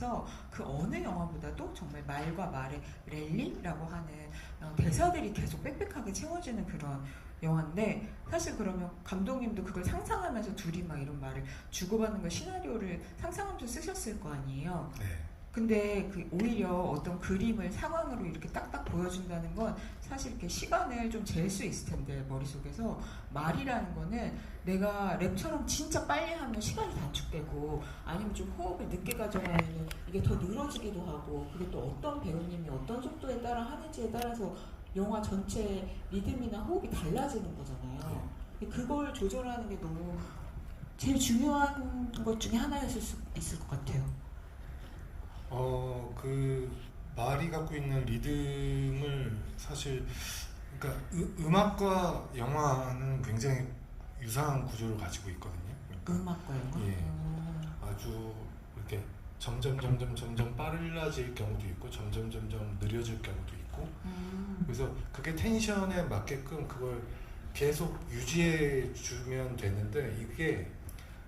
그래서 그 어느 영화보다도 정말 말과 말의 랠리라고 하는 어, 대사들이 계속 빽빽하게 채워지는 그런 영화인데 사실 그러면 감독님도 그걸 상상하면서 둘이 막 이런 말을 주고받는 걸 시나리오를 상상하면서 쓰셨을 거 아니에요. 네. 근데 그 오히려 어떤 그림을 상황으로 이렇게 딱딱 보여준다는 건 사실 이렇게 시간을 좀 잴 수 있을 텐데 머릿속에서 말이라는 거는 내가 랩처럼 진짜 빨리 하면 시간이 단축되고 아니면 좀 호흡을 늦게 가져가면 이게 더 늘어지기도 하고 그게 또 어떤 배우님이 어떤 속도에 따라 하는지에 따라서 영화 전체 리듬이나 호흡이 달라지는 거잖아요. 그걸 조절하는 게 너무 제일 중요한 것 중에 하나였을 수 있을 것 같아요. 말이 갖고 있는 리듬을 사실 그러니까 으, 음악과 영화는 굉장히 유사한 구조를 가지고 있거든요. 그러니까 음악과 영화? 예. 음. 아주 이렇게 점점 점점 점점 빨라질 경우도 있고 점점 점점 느려질 경우도 있고 음. 그래서 그게 텐션에 맞게끔 그걸 계속 유지해 주면 되는데 이게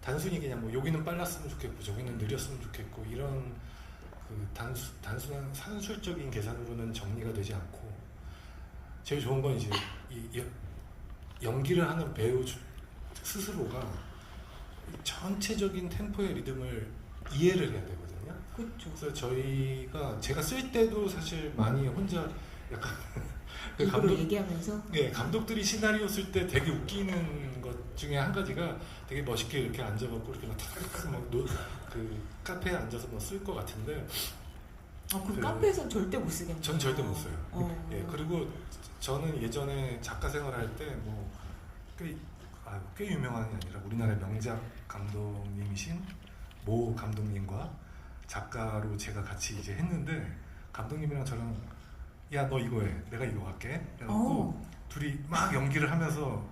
단순히 그냥 뭐 여기는 빨랐으면 좋겠고 저기는 느렸으면 좋겠고 이런 그 단수, 단순한 산술적인 계산으로는 정리가 되지 않고 제일 좋은 건 이제 이 여- 연기를 하는 배우 주- 스스로가 이 전체적인 템포의 리듬을 이해를 해야 되거든요. 그렇죠. 그래서 저희가 제가 쓸 때도 사실 많이 혼자 약간 감독 얘기하면서 예, 감독들이 시나리오 쓸 때 되게 웃기는 것 중에 한 가지가 되게 멋있게 이렇게 앉아갖고 이렇게 막탁막그 카페에 앉아서 뭐 쓸 것 같은데 아, 그 그- 카페에선 절대 못 쓰겠네요. 전 절대 못 써요. 어. 예, 그리고 저는 예전에 작가 생활할 때뭐꽤 아, 꽤 유명한 게 아니라 우리나라의 명작 감독님이신 모 감독님과 작가로 제가 같이 이제 했는데 감독님이랑 저랑 야 너 이거 해 내가 이거 할게 그래갖고 어. 둘이 막 연기를 하면서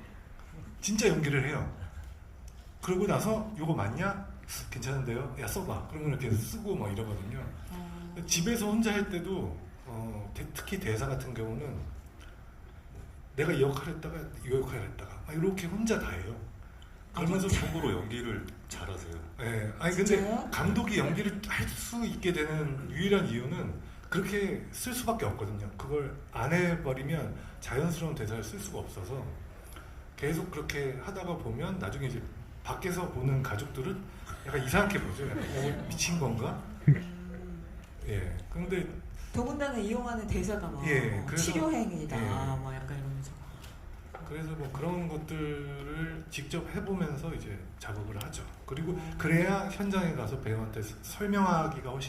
진짜 연기를 해요. 그러고 나서 이거 맞냐? 괜찮은데요? 야 써봐. 그러면 이렇게 쓰고 막 이러거든요. 어. 집에서 혼자 할 때도 어, 대- 특히 대사 같은 경우는 내가 이 역할 했다가 이 역할 했다가 막 이렇게 혼자 다 해요. 그러면서 참고로 연기를 잘하세요. 예, 아니 근데 진짜요? 감독이 연기를 할 수 있게 되는 유일한 이유는 그렇게 쓸 수밖에 없거든요. 그걸 안 해버리면 자연스러운 대사를 쓸 수가 없어서 계속 그렇게 하다가 보면 나중에 이제 밖에서 보는 가족들은 약간 이상하게 보죠. 약간 어, 미친 건가? 음. 예. 근데 더군다나 이용하는 대사가 막 예, 그래서- 치료행위다 예. 막 약간 이러면서 그래서 뭐 그런 것들을 직접 해보면서 이제 작업을 하죠. 그리고 그래야 현장에 가서 배우한테 설명하기가 훨씬